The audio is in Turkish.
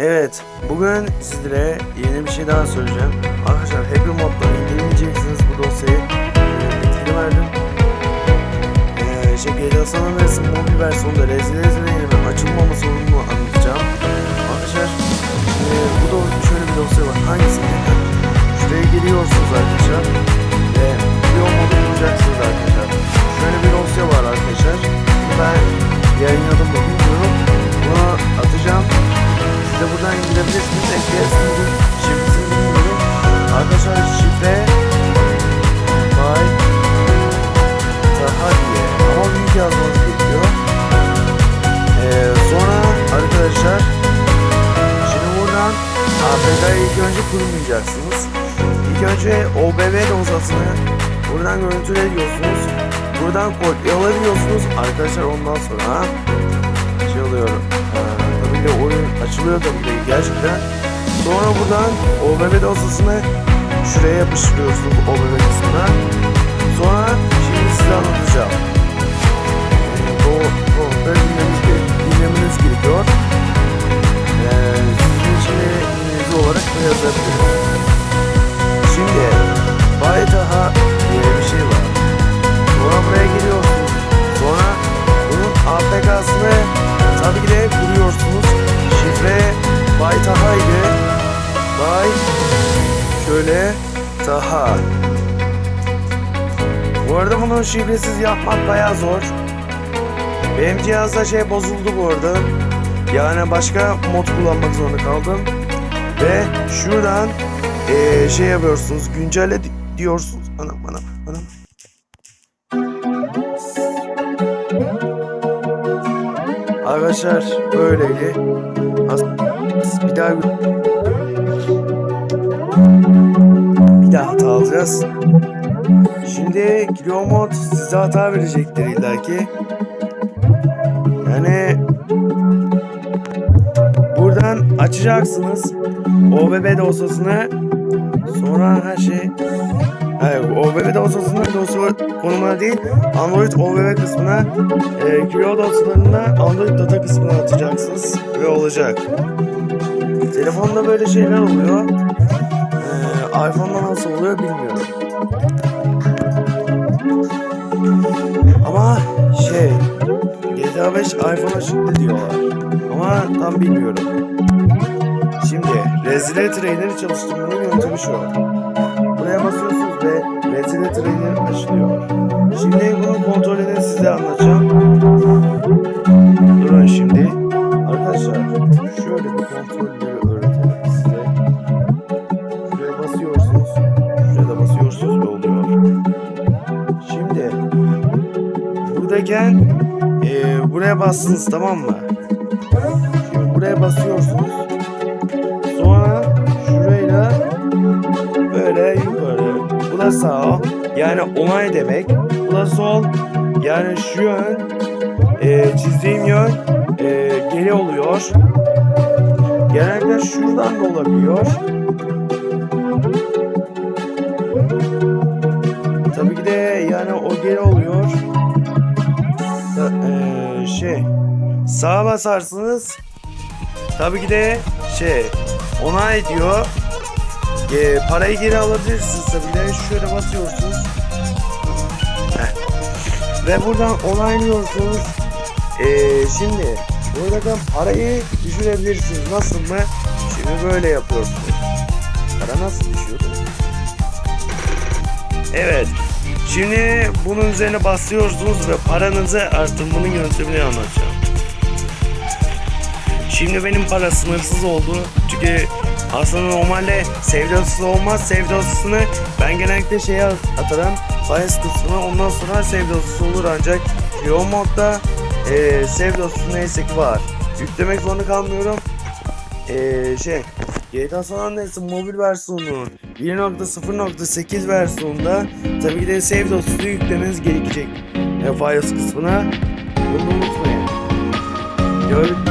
Evet, bugün sizlere yeni bir şey daha söyleyeceğim. Arkadaşlar Happy Mod'da indirmeyeceksiniz bu dosyayı. Ee, etkili verdim. Ee, şey GTA San Andreas'ın mobil versiyonunda rezil rezil açılmama sorununu anlatacağım. Arkadaşlar, e, bu da şöyle bir dosya var. Hangisi? Şuraya giriyorsunuz arkadaşlar. Ve video modu kuracaksınız arkadaşlar. Şöyle bir dosya var arkadaşlar. Ben yayınladım da bilmiyorum. Bunu atacağım. De buradan indirebilirsiniz. FPS şifresini bilmiyorum. Arkadaşlar şifre Bay Taha diye ama büyük yazmanız gerekiyor. Ee, sonra arkadaşlar şimdi buradan APK'yı ilk önce kurmayacaksınız. İlk önce OBB dosyasını buradan görüntüle ediyorsunuz. Buradan kopyalayabiliyorsunuz. Arkadaşlar ondan sonra şey oluyor. Ki oyun açılıyor tabii ki gerçekten. Sonra buradan OBB dosyasını şuraya yapıştırıyorsunuz OBB kısmına. Sonra şimdi size anlatacağım. Taha. Bu arada bunu şifresiz yapmak bayağı zor. Benim cihazda şey bozuldu bu arada. Yani başka mod kullanmak zorunda kaldım. Ve şuradan eee, şey yapıyorsunuz. Güncelle di- diyorsunuz. Anam anam anam. Arkadaşlar böyleydi. Bir daha alacağız. Şimdi Kilo mod size hata verecektir illaki. Yani buradan açacaksınız OBB dosyasını sonra her şey Hayır, OBB dosyasını dosya konumuna değil Android OBB kısmına e, Kilo dosyalarını Android data kısmına atacaksınız ve olacak. Telefonda böyle şeyler oluyor. İPhone'da nasıl oluyor bilmiyorum. Ama şey GTA 5 iPhone'a çıktı diyorlar. Ama tam bilmiyorum. Şimdi Rezile Trainer'ı çalıştırmanın yöntemi şu. Buraya basıyorsunuz ve Rezile Trainer açılıyor. Şimdi bunun kontrolünü size anlatacağım. Durun buradayken eee, buraya bastınız tamam mı? Şimdi buraya basıyorsunuz. Sonra şurayla böyle yukarı. Bu da sağ. Yani onay demek. Bu da sol. Yani şu yön eee, çizdiğim yön eee, geri oluyor. Genellikle şuradan da olabiliyor. Tabii ki de yani o geri oluyor. Şey sağa basarsınız. Tabii ki de şey onay diyor. Eee, parayı geri alabilirsiniz tabii de şöyle basıyorsunuz. Heh. Ve buradan onaylıyorsunuz. Eee, şimdi buradan parayı düşürebilirsiniz. Nasıl mı? Şimdi böyle yapıyorsunuz. Para nasıl düşüyor? Evet. Şimdi bunun üzerine basıyorsunuz ve paranızı arttırmanın yöntemini anlatacağım. Şimdi benim para sınırsız oldu. Çünkü aslında normalde sevdasız olmaz. Sevdasını ben genellikle şeye atarım. Bias kısmına ondan sonra sevdasız olur ancak Yo modda e, sevdasız neyse ki var. Yüklemek zorunda kalmıyorum. Eee şey GTA San Andreas'ın mobil versiyonu 1.0.8 versiyonunda tabii ki de save dosyası yüklemeniz gerekecek. E, Files kısmına bunu unutmayın. Gör,